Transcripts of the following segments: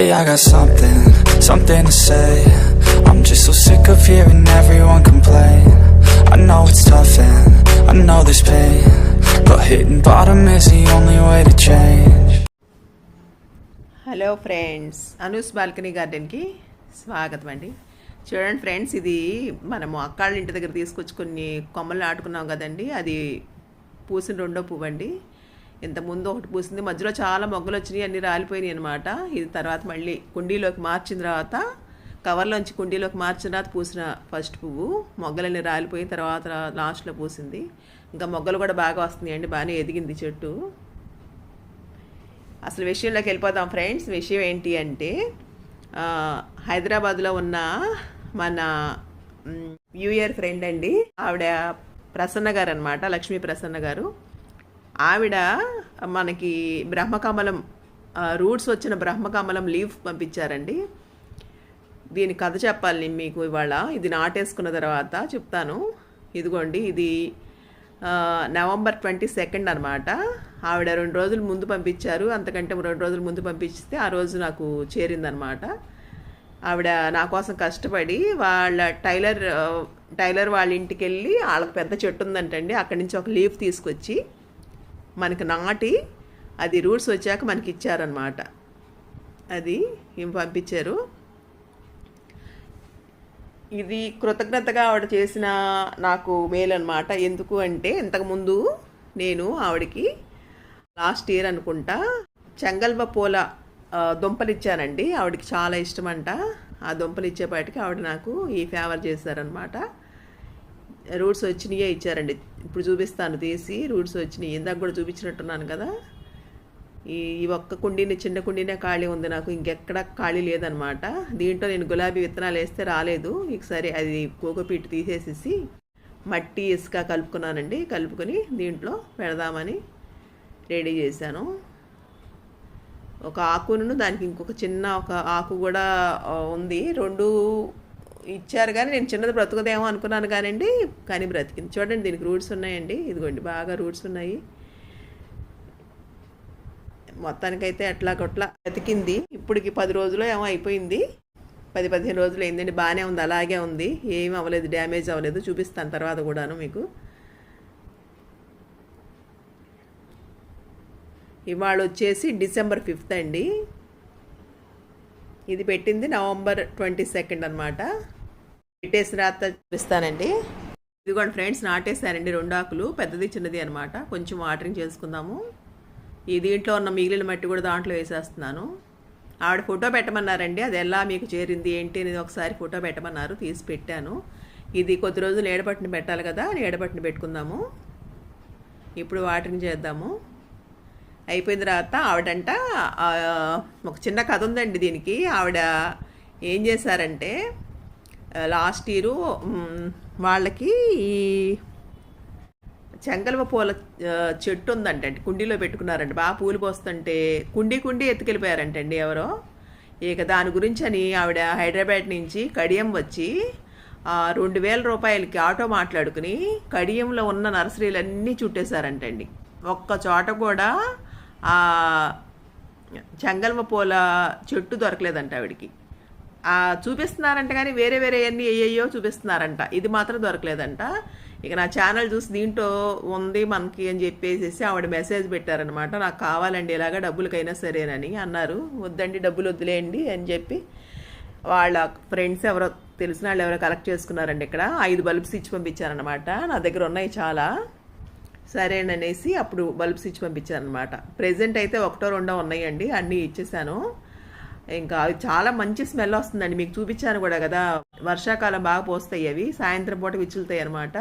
Hey, I got something, something to say. I'm just so sick of hearing everyone complain. I know it's tough and I know there's pain. But hitting bottom is the only way to change. Hello friends Anu's balcony గార్డెన్కి స్వాగతం అండి చూడండి friends ఇది మనము అక్కాళ్ళ ఇంటి దగ్గర తీసుకొచ్చి కొన్ని కొమ్మలు ఆడుకున్నాం కదండి అది పూసిన రెండో పువ్వు అండి ఇంతకుముందు ముందు ఒకటి పూసింది. మధ్యలో చాలా మొగ్గలు వచ్చినాయి అన్నీ రాలిపోయినాయి అనమాట ఇది తర్వాత మళ్ళీ కుండీలోకి మార్చిన తర్వాత కవర్లోంచి కుండీలోకి మార్చిన తర్వాత పూసిన ఫస్ట్ పువ్వు. మొగ్గలన్నీ రాలిపోయిన తర్వాత లాస్ట్లో పూసింది. ఇంకా మొగ్గలు కూడా బాగా వస్తున్నాయి అండి బాగానే ఎదిగింది చెట్టు. అసలు విషయంలోకి వెళ్ళిపోతాం ఫ్రెండ్స్. విషయం ఏంటి అంటే హైదరాబాద్లో ఉన్న మన న్యూ ఇయర్ ఫ్రెండ్ అండి. ఆవిడ ప్రసన్న గారు అనమాట లక్ష్మీ ప్రసన్న గారు. ఆవిడ మనకి బ్రహ్మకమలం రూట్స్ వచ్చిన బ్రహ్మకమలం లీవ్ పంపించారండి. దీని కథ చెప్పాలి మీకు ఇవాళ. ఇది నాటేసుకున్న తర్వాత చెప్తాను. ఇదిగోండి ఇది నవంబర్ ట్వంటీ సెకండ్ అనమాట ఆవిడ రెండు రోజులు ముందు పంపించారు. అంతకంటే రెండు రోజులు ముందు పంపిస్తే ఆ రోజు నాకు చేరిందనమాట ఆవిడ నా కోసం కష్టపడి వాళ్ళ టైలర్ టైలర్ వాళ్ళ ఇంటికి వెళ్ళి వాళ్ళకి పెద్ద చెట్టు ఉందంటండి. అక్కడి నుంచి ఒక లీఫ్ తీసుకొచ్చి మనకి నాటి అది రూట్స్ వచ్చాక మనకి ఇచ్చారనమాట అది ఏం పంపించారు? ఇది కృతజ్ఞతగా ఆవిడ చేసిన నాకు మేలు అనమాట ఎందుకు అంటే ఇంతకుముందు నేను ఆవిడకి లాస్ట్ ఇయర్ అనుకుంటా చెంగల్వ పూల దుంపలు ఇచ్చానండి. ఆవిడకి చాలా ఇష్టం అంట ఆ దుంపలు ఇచ్చేపాటికి ఆవిడ నాకు ఈ ఫేవర్ చేశారనమాట రూట్స్ వచ్చినాయే ఇచ్చారండి. ఇప్పుడు చూపిస్తాను తీసి రూట్స్ వచ్చినాయి. ఇందాక కూడా చూపించినట్టున్నాను కదా. ఈ ఈ ఒక్క కుండీని చిన్న కుండీనే ఖాళీ ఉంది నాకు. ఇంకెక్కడ ఖాళీ లేదనమాట. దీంట్లో నేను గులాబీ విత్తనాలు వేస్తే రాలేదు. ఇక సరే అది కోకోపీట్ తీసేసేసి మట్టి ఇసుక కలుపుకున్నానండి. కలుపుకొని దీంట్లో పెడదామని రెడీ చేశాను. ఒక ఆకును దానికి ఇంకొక చిన్న ఒక ఆకు కూడా ఉంది. రెండు ఇచ్చారు కానీ నేను చిన్నది బ్రతుకుదేమో అనుకున్నాను కానండి కానీ బ్రతికింది. చూడండి దీనికి రూట్స్ ఉన్నాయండి. ఇదిగోండి బాగా రూట్స్ ఉన్నాయి. మొత్తానికైతే ఎట్లా కొట్లా బ్రతికింది. ఇప్పటికి పది రోజులు ఏమో అయిపోయింది. పది పదిహేను రోజులు అయిందండి. బాగానే ఉంది అలాగే ఉంది. ఏం అవ్వలేదు డ్యామేజ్ అవ్వలేదు. చూపిస్తాను తర్వాత కూడాను మీకు. ఇవాళ వచ్చేసి డిసెంబర్ ఫిఫ్త్ అండి. ఇది పెట్టింది నవంబర్ ట్వంటీ సెకండ్ అనమాట పెట్టేసిన రాత చూపిస్తానండి. ఇదిగోండి ఫ్రెండ్స్ నాటేసానండి రెండు ఆకులు పెద్దది చిన్నది అనమాట కొంచెం వాటరింగ్ చేసుకుందాము. ఈ దీంట్లో ఉన్న మిగిలిన మట్టి కూడా దాంట్లో వేసేస్తున్నాను. ఆవిడ ఫోటో పెట్టమన్నారండి అది ఎలా మీకు చేరింది ఏంటి అనేది ఒకసారి ఫోటో పెట్టమన్నారు తీసి పెట్టాను. ఇది కొద్ది రోజులు ఏడపట్టిన పెట్టాలి కదా ఏడపట్టిన పెట్టుకుందాము. ఇప్పుడు వాటరింగ్ చేద్దాము. అయిపోయిన తర్వాత ఆవిడంట ఒక చిన్న కథ ఉందండి దీనికి. ఆవిడ ఏం చేశారంటే లాస్ట్ ఇయరు వాళ్ళకి ఈ చెంగల్వ పూల చెట్టు ఉందంట కుండీలో పెట్టుకున్నారంట. బాగా పూలు పోస్తుంటే కుండీ కుండీ ఎత్తుకెళ్ళిపోయారంటండి ఎవరో. ఇక దాని గురించి అని ఆవిడ హైదరాబాద్ నుంచి కడియం వచ్చి రెండు వేల రూపాయలకి ఆటో మాట్లాడుకుని కడియంలో ఉన్న నర్సరీలన్నీ చుట్టేశారంటండి. ఒక్క చోట కూడా ఆ చెంగల్వ పూల చెట్టు దొరకలేదంట ఆవిడకి. ఆ, చూపిస్తున్నారంట కానీ వేరే వేరే అన్ని అయ్యయ్యో చూపిస్తున్నారంట. ఇది మాత్రం దొరకలేదంట. ఇక నా ఛానల్ చూసి దీంట్లో ఉంది మనకి అని చెప్పేసి ఆవిడ మెసేజ్ పెట్టారనమాట నాకు కావాలండి ఇలాగా డబ్బులకైనా సరేనని అన్నారు. వద్దండి డబ్బులు వద్దులేయండి అని చెప్పి వాళ్ళ ఫ్రెండ్స్ ఎవరో తెలిసిన వాళ్ళు ఎవరో కలెక్ట్ చేసుకున్నారండి ఇక్కడ. ఐదు బల్బ్స్ ఇచ్చి పంపించారనమాట నా దగ్గర ఉన్నాయి చాలా. సరేననేసి అప్పుడు బల్బ్స్ ఇచ్చి పంపించారనమాట. ప్రెజెంట్ అయితే ఒకటో రెండో ఉన్నాయండి అన్నీ ఇచ్చేసాను. ఇంకా అవి చాలా మంచి స్మెల్ వస్తుందండి మీకు చూపించాను కూడా కదా. వర్షాకాలం బాగా పోస్తాయి అవి సాయంత్రం పూట విచ్చులుతాయి అనమాట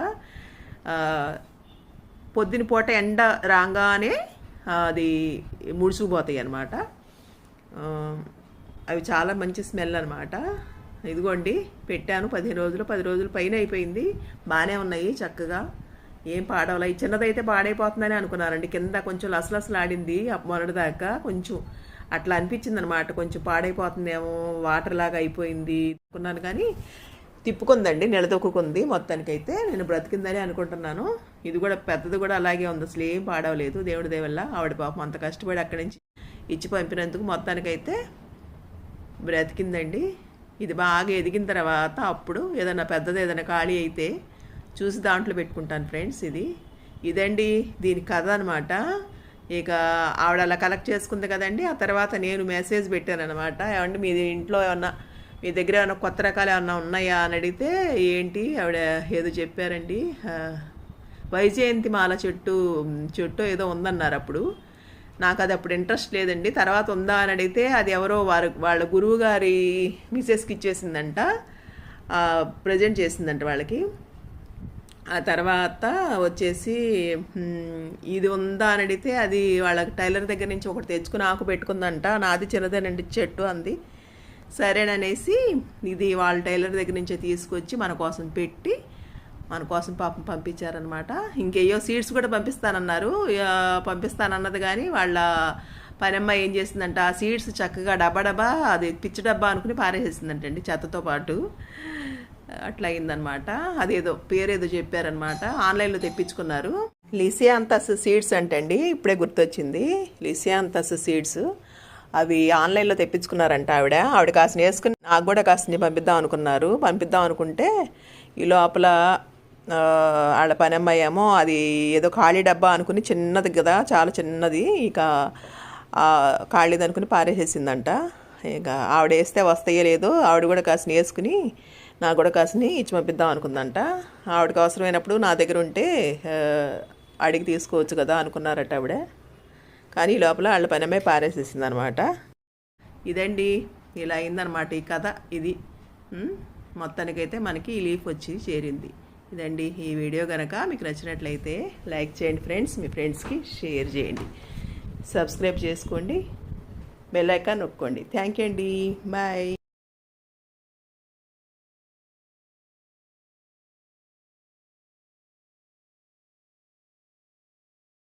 పొద్దున పూట ఎండ రాగానే అది ముడుచుకుపోతాయి అనమాట అవి చాలా మంచి స్మెల్ అనమాట ఇదిగోండి పెట్టాను పదిహేను రోజులు పది రోజులు పైన అయిపోయింది. బాగానే ఉన్నాయి చక్కగా. ఏం పాడవలా? ఈ చిన్నదైతే పాడైపోతుందని అనుకున్నారండి. కింద కొంచెం లసలసలాడింది మొన్నటిదాకా కొంచెం. అట్లా అనిపించింది అనమాట కొంచెం పాడైపోతుందేమో వాటర్ లాగా అయిపోయింది అనుకున్నాను కానీ తిప్పుకుందండి నిలదొక్కుంది మొత్తానికైతే. నేను బ్రతికిందని అనుకుంటున్నాను. ఇది కూడా పెద్దది కూడా అలాగే ఉంది. అసలు ఏం పాడవలేదు దేవుడి దేవల్ల ఆవిడ పాపం అంత కష్టపడి అక్కడి నుంచి ఇచ్చి పంపినందుకు మొత్తానికైతే బ్రతికిందండి. ఇది బాగా ఎదిగిన తర్వాత అప్పుడు ఏదైనా పెద్దది ఏదైనా ఖాళీ అయితే చూసి దాంట్లో పెట్టుకుంటాను ఫ్రెండ్స్ ఇది. ఇదండి దీని కథ అనమాట ఇక ఆవిడ అలా కలెక్ట్ చేసుకుంది కదండి ఆ తర్వాత నేను మెసేజ్ పెట్టాను అనమాట ఏమంటే మీ ఇంట్లో ఏమన్నా మీ దగ్గర ఏమైనా కొత్త రకాలు ఏమన్నా ఉన్నాయా అని అడిగితే ఏంటి ఆవిడ ఏదో చెప్పారండి వైజయంతి మాల చెట్టు చెట్టు ఏదో ఉందన్నారు అప్పుడు. నాకు అది అప్పుడు ఇంట్రెస్ట్ లేదండి. తర్వాత ఉందా అని అడిగితే అది ఎవరో వారు వాళ్ళ గురువు గారి మిసెస్కి ఇచ్చేసిందంట ప్రజెంట్ చేసిందంట వాళ్ళకి. ఆ తర్వాత వచ్చేసి ఇది ఉందా అని అడిగితే అది వాళ్ళ టైలర్ దగ్గర నుంచి ఒకటి తెచ్చుకుని ఆకు పెట్టుకుందంట. నాది చిన్నదేనండి చెట్టు అంది. సరేననేసి ఇది వాళ్ళ టైలర్ దగ్గర నుంచి తీసుకొచ్చి మన కోసం పెట్టి మన కోసం పాపం పంపించారనమాట ఇంకేయో సీడ్స్ కూడా పంపిస్తానన్నారు. పంపిస్తానన్నది కానీ వాళ్ళ పనమ్మ ఏం చేసిందంట ఆ సీడ్స్ చక్కగా డబ్బా డబ్బా అది పిచ్చి డబ్బా అనుకుని పారేసేసిందంటండి చెత్తతో పాటు. అట్లా అయిందనమాట అదేదో పేరేదో చెప్పారనమాట. ఆన్లైన్లో తెప్పించుకున్నారు. లిసియాంతస్ సీడ్స్ అంటండి. ఇప్పుడే గుర్తొచ్చింది. Lisianthus seeds. అవి ఆన్లైన్లో తెప్పించుకున్నారంట ఆవిడ. ఆవిడ కాసిన వేసుకుని నాకు కూడా కాసిన పంపిద్దాం అనుకున్నారు. పంపిద్దాం అనుకుంటే ఈ లోపల వాళ్ళ పని అమ్మాయేమో అది ఏదో ఖాళీ డబ్బా అనుకుని చిన్నది కదా చాలా చిన్నది. ఇక ఖాళీది అనుకుని పారేసేసిందంట. ఇక ఆవిడ వేస్తే వస్తాయో లేదో ఆవిడ కూడా కాసిన వేసుకుని నాకు కూడా కాసిని ఇచ్చి పంపిద్దాం అనుకుందంట. ఆవిడకి అవసరమైనప్పుడు నా దగ్గర ఉంటే అడిగి తీసుకోవచ్చు కదా అనుకున్నారట ఆవిడ. కానీ ఈ లోపల వాళ్ళ పనమే పారేసేసింది అనమాట ఇదండి ఇలా అయిందనమాట ఈ కథ ఇది. మొత్తానికైతే మనకి ఈ లీఫ్ వచ్చి చేరింది. ఇదండి ఈ వీడియో కనుక మీకు నచ్చినట్లయితే లైక్ చేయండి ఫ్రెండ్స్ మీ ఫ్రెండ్స్కి షేర్ చేయండి. సబ్స్క్రైబ్ చేసుకోండి బెల్ ఐకాన్ నొక్కండి. థ్యాంక్ యూ అండి. బాయ్.